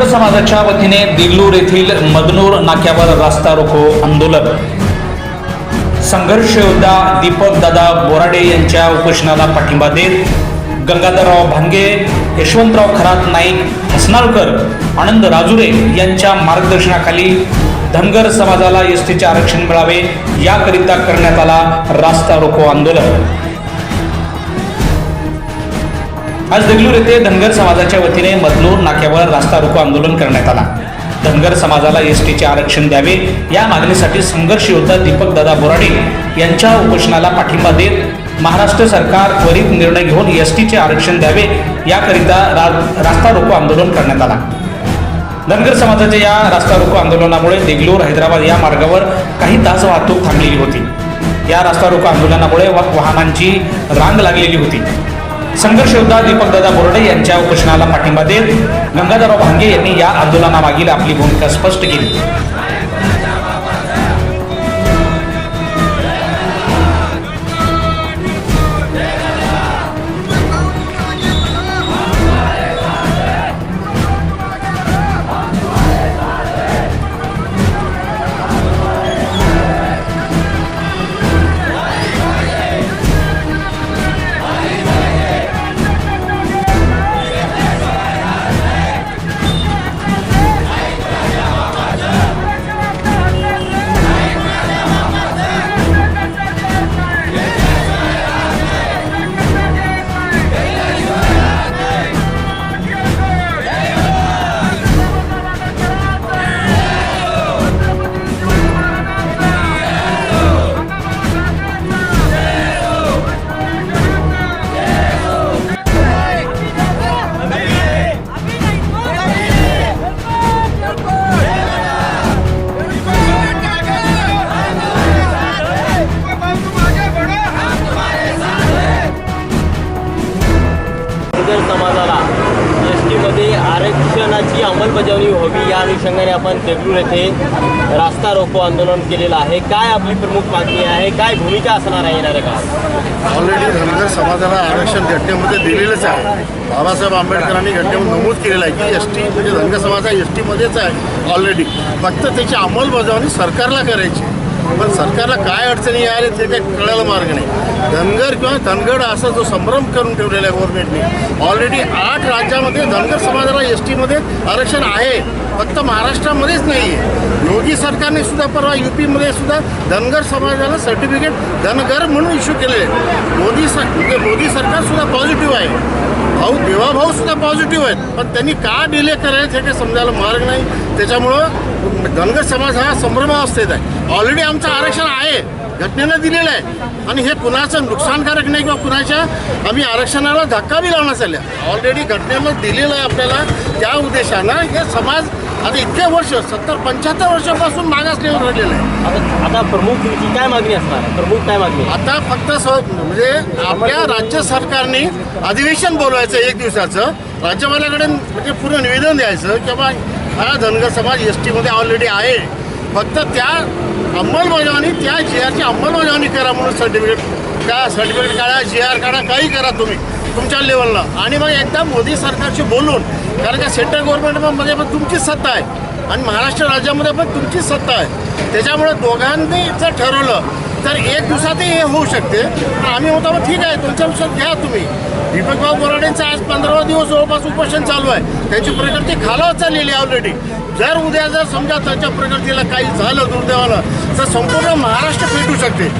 समाजाच्या वतीने दिल्लूर येथील मदनूर नाक्यावर रास्ता रोको आंदोलन. संघर्ष योद्धा दीपक दादा बोराडे यांच्या उपोषणाला पाठिंबा देत गंगाधरराव भांगे यशवंतराव खरात नाईक हसनाळकर आनंद राजुरे यांच्या मार्गदर्शनाखाली धनगर समाजाला एस टीचे आरक्षण मिळावे याकरिता करण्यात आला रास्ता रोको आंदोलन. आज देगलूर येथे धनगर समाजाच्या वतीने मदनूर नाक्यावर रास्ता रोको आंदोलन करण्यात आला. धनगर समाजाला एस टीचे आरक्षण द्यावे या मागणीसाठी संघर्ष योद्धा दीपक दादा बोराडे यांच्या उपोषणाला पाठिंबा देत महाराष्ट्र सरकार त्वरित निर्णय घेऊन एस टीचे आरक्षण द्यावे याकरिता रा, रास्ता रोको आंदोलन करण्यात आला. धनगर समाजाच्या या रास्ता रोको आंदोलनामुळे देगलूर हैदराबाद या मार्गावर काही तास वाहतूक थांबलेली होती. या रास्ता रोको आंदोलनामुळे वाहनांची रांग लागलेली होती. संघर्ष योद्धा दीपकदादा बोर्डे यांच्या उपोषणाला पाठिंबा देत गंगाधरराव भांगे यांनी या आंदोलनामागील आपली भूमिका स्पष्ट केली. धनगर समाजाला एस टीमध्ये आरक्षणाची अंमलबजावणी व्हावी या अनुषंगाने आपण देगलूर येथे रास्ता रोको आंदोलन केलेलं आहे. काय आपली प्रमुख मागणी आहे? काय भूमिका असणार आहे येणाऱ्या काळात? ऑलरेडी धनगर समाजाला आरक्षण घटनेमध्ये दिलेलंच आहे. बाबासाहेब आंबेडकरांनी घटनेमध्ये नमूद केलेलं आहे की एस टी म्हणजे धनगर समाज हा एस टीमध्येच आहे ऑलरेडी फक्त त्याची अंमलबजावणी सरकारला करायची. पण सरकारला काय अडचणी आले ते काही कळायला मार्ग नाही. धनगर किंवा धनगड असा जो संभ्रम करून ठेवलेला आहे गव्हर्नमेंटने ऑलरेडी आठ राज्यामध्ये धनगर समाजाला एस टीमध्ये आरक्षण आहे. फक्त महाराष्ट्रामध्येच नाही आहे योगी सरकारने सुद्धा परवा यू पीमध्ये सुद्धा धनगर समाजाला सर्टिफिकेट धनगर म्हणून इश्यू केले मोदी सर म्हणजे मोदी सरकार सुद्धा पॉझिटिव्ह आहे. भाऊ देवाभाऊ सुद्धा पॉझिटिव्ह आहेत. पण त्यांनी का डिले करायचं हे काही समजायला मार्ग नाही. त्याच्यामुळं धनगर समाज हा संभ्रमावस्थेत आहे. ऑलरेडी आमचं आरक्षण आहे. घटनेनं दिलेलं आहे. आणि हे कुणाचं नुकसानकारक नाही किंवा कुणाच्या आम्ही आरक्षणाला धक्का बी लावण्यात आल्या ऑलरेडी घटनेनं दिलेलं आहे आपल्याला त्या उद्देशानं हे समाज आता इतके वर्ष सत्तर पंच्याहत्तर वर्षापासून मागासलेलं राहिलेलं आहे. आता आता प्रमुख तुमची काय मागणी असणार? प्रमुख काय मागणी? आता फक्त म्हणजे आपल्या राज्य सरकारने अधिवेशन बोलवायचं एक दिवसाचं राज्यपालाकडे म्हणजे पूर्ण निवेदन द्यायचं की बा हा धनगर समाज एस टीमध्ये ऑलरेडी आहे. फक्त त्या अंमलबजावणी त्या जी आरची अंमलबजावणी करा म्हणून सर्टिफिकेट का सर्टिफिकेट काढा जी आर काढा काही करा तुम्ही तुमच्या लेवलला आणि मग एकदा मोदी सरकारशी बोलून कारण का सेंट्रल गव्हर्नमेंटमध्ये पण म्हणजे तुमचीच सत्ता आहे. आणि महाराष्ट्र राज्यामध्ये पण तुमचीच सत्ता आहे. त्याच्यामुळे दोघांनी जर ठरवलं तर एक दिवसातही हे होऊ शकते. आम्ही होता मग ठीक आहे तुमच्या विषयात घ्या तुम्ही. दीपकभाऊ बोराडेंचा आज पंधरावा दिवस जवळपास उपोषण चालू आहे. त्यांची प्रकृती खालावत चाललेली आहे ऑलरेडी जर उद्या जर समजा त्यांच्या प्रकृतीला काही झालं दुर्दैवानं तर संपूर्ण महाराष्ट्र पेटू शकते.